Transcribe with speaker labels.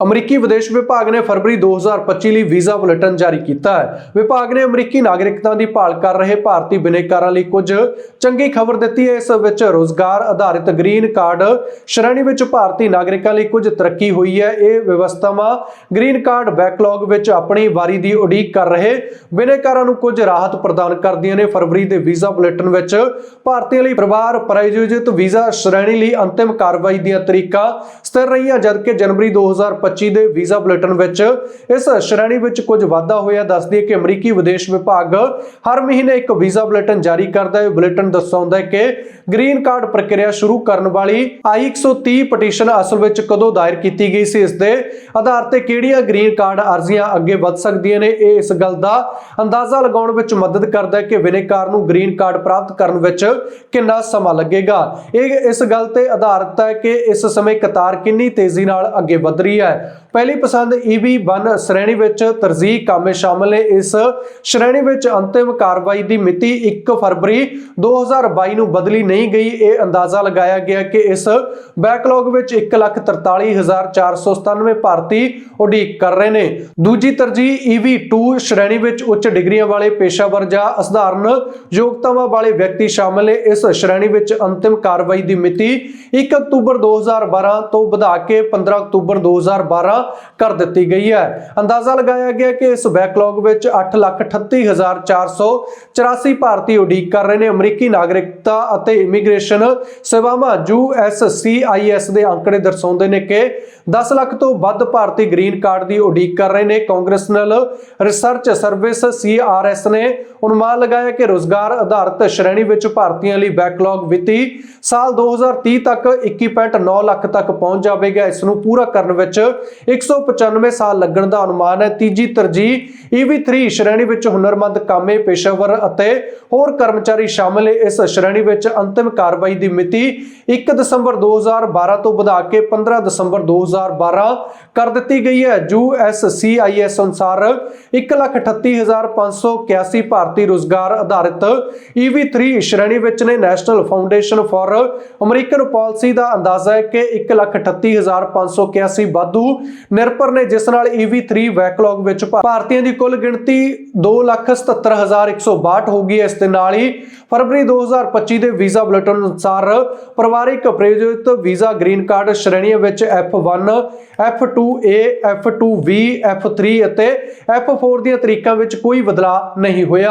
Speaker 1: ਅਮਰੀਕੀ ਵਿਦੇਸ਼ ਵਿਭਾਗ ਨੇ ਫਰਵਰੀ 2025 ਲਈ ਵੀਜ਼ਾ ਬੁਲੇਟਿਨ ਜਾਰੀ ਕੀਤਾ ਹੈ। ਵਿਭਾਗ ਨੇ ਅਮਰੀਕੀ ਨਾਗਰਿਕਤਾ ਦੀ ਭਾਲ ਕਰ ਰਹੇ ਭਾਰਤੀ ਬਿਨੇਕਾਰਾਂ ਲਈ ਕੁਝ ਚੰਗੀ ਖਬਰ ਦਿੱਤੀ ਹੈ। ਇਸ ਵਿੱਚ ਰੋਜ਼ਗਾਰ ਆਧਾਰਿਤ ਗ੍ਰੀਨ ਕਾਰਡ ਸ਼੍ਰੇਣੀ ਵਿੱਚ ਭਾਰਤੀ ਨਾਗਰਿਕਾਂ ਲਈ ਕੁਝ ਤਰੱਕੀ ਹੋਈ ਹੈ। ਇਹ ਵਿਵਸਥਾਵਾਂ ਗ੍ਰੀਨ ਕਾਰਡ ਬੈਕਲੌਗ ਵਿੱਚ ਆਪਣੀ ਵਾਰੀ ਦੀ ਉਡੀਕ ਕਰ ਰਹੇ ਬਿਨੇਕਾਰਾਂ ਨੂੰ ਕੁਝ ਰਾਹਤ ਪ੍ਰਦਾਨ ਕਰਦੀਆਂ ਨੇ। ਫਰਵਰੀ ਦੇ ਵੀਜ਼ਾ ਬੁਲੇਟਿਨ ਵਿੱਚ ਭਾਰਤੀਆਂ ਲਈ ਪਰਿਵਾਰ ਪ੍ਰਾਯੋਜਿਤ ਵੀਜ਼ਾ ਸ਼੍ਰੇਣੀ ਲਈ ਅੰਤਿਮ ਕਾਰਵਾਈ ਦੀਆਂ ਤਰੀਕਾਂ ਸਥਿਰ ਰਹੀਆਂ, ਜਦਕਿ ਜਨਵਰੀ 2025 ਦੇ ਵੀਜ਼ਾ ਬੁਲੇਟਿਨ ਵਿੱਚ। ਇਸ ਸ਼੍ਰੇਣੀ ਵਿੱਚ ਕੁਝ ਵਾਧਾ ਹੋਇਆ ਦੱਸਦੀ ਹੈ ਕਿ ਅਮਰੀਕੀ ਵਿਦੇਸ਼ ਵਿਭਾਗ ਹਰ ਮਹੀਨੇ ਇੱਕ ਵੀਜ਼ਾ ਬੁਲੇਟਿਨ ਜਾਰੀ ਕਰਦਾ ਹੈ। ਬੁਲੇਟਿਨ ਦਰਸਾਉਂਦਾ ਹੈ ਕਿ ਗ੍ਰੀਨ ਕਾਰਡ ਪ੍ਰਕਿਰਿਆ ਸ਼ੁਰੂ ਕਰਨ ਵਾਲੀ I-130 ਪਟੀਸ਼ਨ ਅਸਲ ਵਿੱਚ ਕਦੋਂ ਦਾਇਰ ਕੀਤੀ ਗਈ ਸੀ, ਇਸ ਦੇ ਆਧਾਰ ਤੇ ਕਿਹੜੀਆਂ ਗ੍ਰੀਨ ਕਾਰਡ ਅਰਜ਼ੀਆਂ ਅੱਗੇ ਵੱਧ ਸਕਦੀਆਂ ਨੇ, ਇਹ ਇਸ ਗੱਲ ਦਾ ਅੰਦਾਜ਼ਾ ਲਗਾਉਣ ਵਿੱਚ ਮਦਦ ਕਰਦਾ ਹੈ ਕਿ ਵਿਨੇਕਾਰ ਨੂੰ ਗ੍ਰੀਨ ਕਾਰਡ ਪ੍ਰਾਪਤ ਕਰਨ ਵਿੱਚ ਕਿੰਨਾ ਸਮਾਂ ਲੱਗੇਗਾ। ਇਹ ਇਸ ਗੱਲ ਤੇ ਆਧਾਰਿਤ ਹੈ ਕਿ ਇਸ ਸਮੇਂ ਕਤਾਰ ਕਿੰਨੀ ਤੇਜ਼ੀ ਨਾਲ ਅੱਗੇ ਵਧ ਰਹੀ ਹੈ। ਪਹਿਲੀ ਪਸੰਦ EB1 ਸ਼੍ਰੇਣੀ ਵਿੱਚ ਤਰਜੀਹ ਕਾਮੇ ਸ਼ਾਮਲ ਨੇ। ਇਸ ਸ਼੍ਰੇਣੀ ਵਿੱਚ ਅੰਤਿਮ ਕਾਰਵਾਈ ਦੀ ਮਿਤੀ 1 ਫਰਵਰੀ 2022 ਨੂੰ ਬਦਲੀ ਨਹੀਂ ਗਈ। ਇਹ ਅੰਦਾਜ਼ਾ ਲਗਾਇਆ ਗਿਆ ਕਿ ਇਸ ਬੈਕਲੌਗ ਵਿੱਚ 143497 ਭਾਰਤੀ ਉਡੀਕ ਕਰ ਰਹੇ ਨੇ। ਦੂਜੀ ਤਰਜੀਹ EB2 ਸ਼੍ਰੇਣੀ ਵਿੱਚ ਉੱਚ ਡਿਗਰੀਆਂ ਵਾਲੇ ਪੇਸ਼ਾਵਰ ਜਾਂ ਅਸਧਾਰਨ ਯੋਗਤਾਵਾਂ ਵਾਲੇ ਵਿਅਕਤੀ ਸ਼ਾਮਲ ਨੇ। ਇਸ ਸ਼੍ਰੇਣੀ ਵਿੱਚ ਅੰਤਿਮ ਕਾਰਵਾਈ ਦੀ ਮਿਤੀ 1 ਅਕਤੂਬਰ 2012 ਤੋਂ ਵਧਾ ਕੇ 15 ਅਕਤੂਬਰ 2012 ਕਰ ਦਿੱਤੀ ਗਈ ਹੈ। ਅੰਦਾਜ਼ਾ ਲਗਾਇਆ ਗਿਆ ਕਿ ਇਸ ਬੈਕਲੌਗ ਵਿੱਚ 838484 ਭਾਰਤੀ ਉਡੀਕ ਕਰ ਰਹੇ ਨੇ। ਅਮਰੀਕੀ ਨਾਗਰਿਕਤਾ ਅਤੇ ਇਮੀਗ੍ਰੇਸ਼ਨ ਸੇਵਾਵਾਂ USCIS ਦੇ ਅੰਕੜੇ ਦਰਸਾਉਂਦੇ ਨੇ ਕਿ 10 ਲੱਖ ਤੋਂ ਵੱਧ ਭਾਰਤੀ ਗ੍ਰੀਨ ਕਾਰਡ ਦੀ ਉਡੀਕ ਕਰ ਰਹੇ ਨੇ। ਕਾਂਗਰੈਸਨਲ ਰਿਸਰਚ ਸਰਵਿਸ CRS ਨੇ ਅਨੁਮਾਨ ਲਗਾਇਆ ਕਿ ਰੋਜ਼ਗਾਰ ਆਧਾਰਿਤ ਸ਼੍ਰੇਣੀ ਵਿੱਚ ਭਾਰਤੀਆਂ ਲਈ ਬੈਕਲੌਗ ਵਿੱਤੀ ਸਾਲ 2030 ਤੱਕ 21.9 ਲੱਖ ਤੱਕ ਪਹੁੰਚ ਜਾਵੇਗਾ। ਇਸ ਨੂੰ ਪੂਰਾ ਕਰਨ ਵਿੱਚ 195 ਸਾਲ ਲੱਗਣ ਦਾ ਅਨੁਮਾਨ ਹੈ। ਤੀਜੀ ਤਰਜੀਹ EV3 ਸ਼੍ਰੇਣੀ ਵਿੱਚ ਹੁਨਰਮੰਦ ਕਾਮੇ, ਪੇਸ਼ਾਵਰ ਅਤੇ ਹੋਰ ਕਰਮਚਾਰੀ ਸ਼ਾਮਲ ਇਸ ਸ਼੍ਰੇਣੀ ਵਿੱਚ ਅੰਤਿਮ ਕਾਰਵਾਈ ਦੀ ਮਿਤੀ 1 ਦਸੰਬਰ 2012 ਤੋਂ ਵਧਾ ਕੇ 15 ਦਸੰਬਰ 2012 ਕਰ ਦਿੱਤੀ ਗਈ ਹੈ। USCIS ਅਨੁਸਾਰ 138581 ਭਾਰਤੀ ਰੋਜ਼ਗਾਰ ਆਧਾਰਿਤ EV3 ਸ਼੍ਰੇਣੀ ਵਿੱਚ ਨੇ। National foundation for American policy ਦਾ ਅੰਦਾਜ਼ਾ ਹੈ ਕਿ 138581 ਵਾਧੂ ਨਿਰਭਰ ਨੇ, ਜਿਸ ਨਾਲ EV3 ਬੈਕਲੌਗ ਵਿੱਚ ਭਾ- ਭਾਰਤੀਆਂ ਦੀ ਕੁੱਲ ਗਿਣਤੀ 277162 ਹੋ ਗਈ ਇਸ ਦੇ ਨਾਲ ਹੀ ਫਰਵਰੀ 2025 ਦੇ ਵੀਜ਼ਾ ਬੁਲੇਟਿਨ ਅਨੁਸਾਰ ਪਰਿਵਾਰਿਕ ਪ੍ਰਯੋਜਿਤ ਵੀਜ਼ਾ ਗ੍ਰੀਨ ਕਾਰਡ ਸ਼੍ਰੇਣੀਆਂ ਵਿੱਚ F1 F2A F2V F3 ਅਤੇ F4 ਦੀਆਂ ਤਰੀਕਾਂ ਵਿੱਚ ਕੋਈ ਬਦਲਾਅ ਨਹੀਂ ਹੋਇਆ।